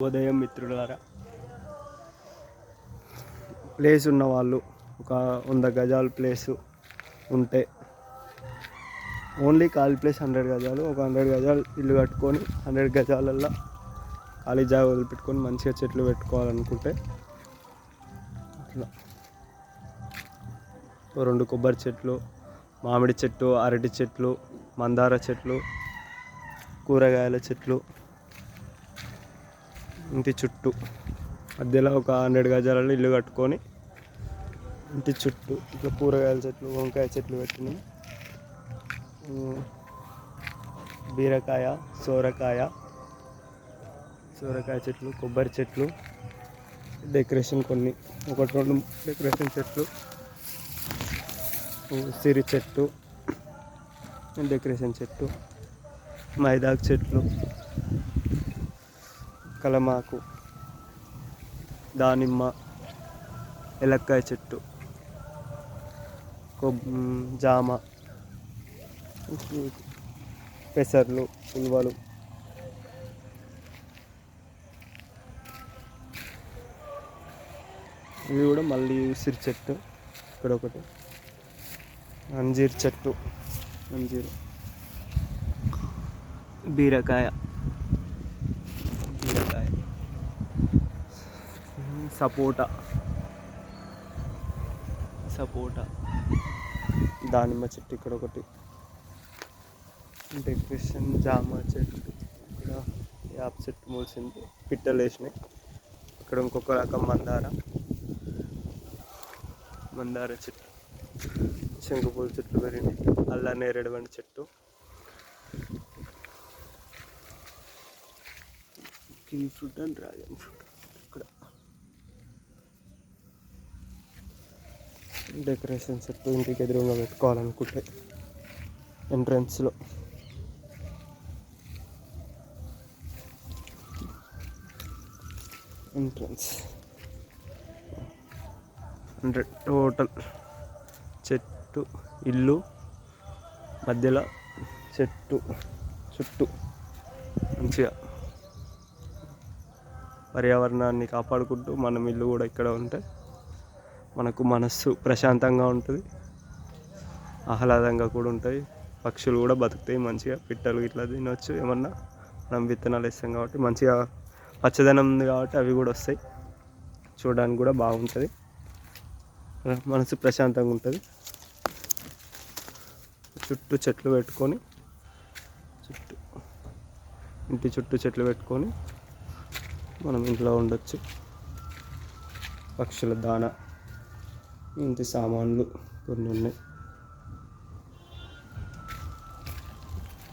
ఉదయం మిత్రులారా. ప్లేస్ ఉన్నవాళ్ళు ఒక వంద గజాలు ప్లేస్ ఉంటే ఓన్లీ ఖాళీ ప్లేస్ హండ్రెడ్ గజాలు ఒక హండ్రెడ్ గజాలు ఇల్లు కట్టుకొని హండ్రెడ్ గజాలల్లో ఖాళీ జాగా వదిలిపెట్టుకొని మంచిగా చెట్లు పెట్టుకోవాలనుకుంటే అట్లా. రెండు కొబ్బరి చెట్లు మామిడి చెట్టు అరటి చెట్లు మందార చెట్లు కూరగాయల చెట్లు ఇంటి చుట్టూ. మధ్యలో ఒక హండ్రెడ్ గజాలలో ఇల్లు కట్టుకొని ఇంటి చుట్టూ. ఇట్లా కూరగాయల చెట్లు వంకాయ చెట్లు పెట్టినాం. బీరకాయ సోరకాయ సోరకాయ చెట్లు కొబ్బరి చెట్లు డెకరేషన్ కొన్ని. ఒకటి రెండు డెకరేషన్ చెట్లు సిరి చెట్టు డెకరేషన్ చెట్టు మైదాకు చెట్లు. కలమాకు దానిమ్మ ఎలక్కాయ చెట్టు కొబ్ జామ పెసర్లు ఉల్వలు. ఇవి కూడా మళ్ళీ ఉసిరి చెట్టు ఇక్కడ ఒకటి. అంజీర్ చెట్టు అంజీర్. బీరకాయ బీరకాయ. సపోటా. సపోటా. దానిమ్మ చెట్టు ఇక్కడ ఒకటి. డెకరేషన్ జామ చెట్టు. ఇక్కడ యాప చెట్టు మూసింది. పిట్టలు వేసినాయి. ఇక్కడ ఇంకొక రకం మందార. మందార చెట్టు. శంకుపూల చెట్లు పెరిగినాయి అల్లా నేరేడు వంటి చెట్టు. King fruit and dragon fruit decoration set ఇంటికి ఎదురుగా పెట్టుకోవాలనుకుంటే ఎంట్రన్స్లో. ఎంట్రన్స్ హండ్రెడ్ టోటల్ చెట్టు ఇల్లు మధ్యలో చెట్టు చుట్టూ మంచిగా పర్యావరణాన్ని కాపాడుకుంటూ మనం ఇల్లు కూడా ఇక్కడ ఉంటే మనకు మనస్సు ప్రశాంతంగా ఉంటుంది. ఆహ్లాదంగా కూడా ఉంటుంది. పక్షులు కూడా బతుకుతాయి మంచిగా. పిట్టలు ఇట్లా తినొచ్చు. ఏమన్నా మనం విత్తనాలు వేస్తాం కాబట్టి మంచిగా పచ్చదనం ఉంది కాబట్టి అవి కూడా వస్తాయి. చూడడానికి కూడా బాగుంటుంది. మనసు ప్రశాంతంగా ఉంటుంది. చుట్టూ చెట్లు పెట్టుకొని చుట్టూ ఇంటి చుట్టూ చెట్లు పెట్టుకొని మనం ఇంట్లో ఉండొచ్చు. పక్షుల దాన ఇంటి సామాన్లు కొన్ని ఉన్నాయి.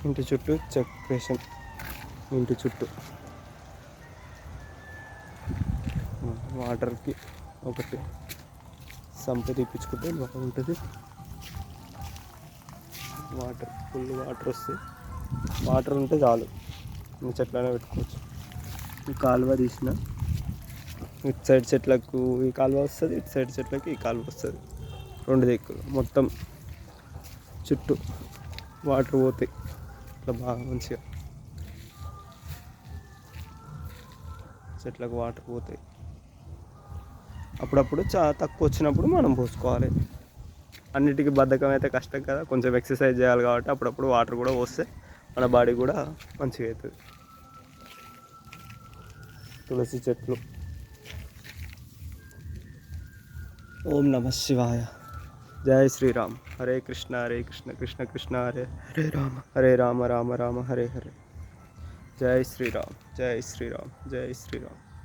ఇంటి చుట్టూ చెక్రేషన్ ఇంటి చుట్టూ వాటర్కి ఒకటి సంప తీపించుకుంటే బాగుంటుంది వాటర్ ఫుల్ వాటర్ వస్తాయి వాటర్ ఉంటే చాలు. చెట్లనే పెట్టుకోవచ్చు. ఈ కాలువ తీసిన ఇటు సైడ్ చెట్లకు ఈ కాలువ వస్తుంది ఇటు సైడ్ చెట్లకు ఈ కాలువ వస్తుంది. రెండు దిక్కులు మొత్తం చుట్టూ వాటర్ పోతాయి. ఇట్లా బాగా మంచిగా చెట్లకు వాటర్ పోతాయి. అప్పుడప్పుడు చాలా తక్కువ వచ్చినప్పుడు మనం పోసుకోవాలి. అన్నిటికీ బద్ధకం అయితే కష్టం కదా కొంచెం ఎక్సర్సైజ్ చేయాలి కాబట్టి అప్పుడప్పుడు వాటర్ కూడా పోస్తే మన బాడీ కూడా మంచిగా అవుతుంది. తులసి చెట్లు. ओम नमः शिवाय। जय श्री राम। हरे कृष्ण हरे कृष्ण कृष्ण कृष्ण हरे हरे राम। हरे राम राम राम हरे हरे। जय श्री राम जय श्री राम जय श्री राम।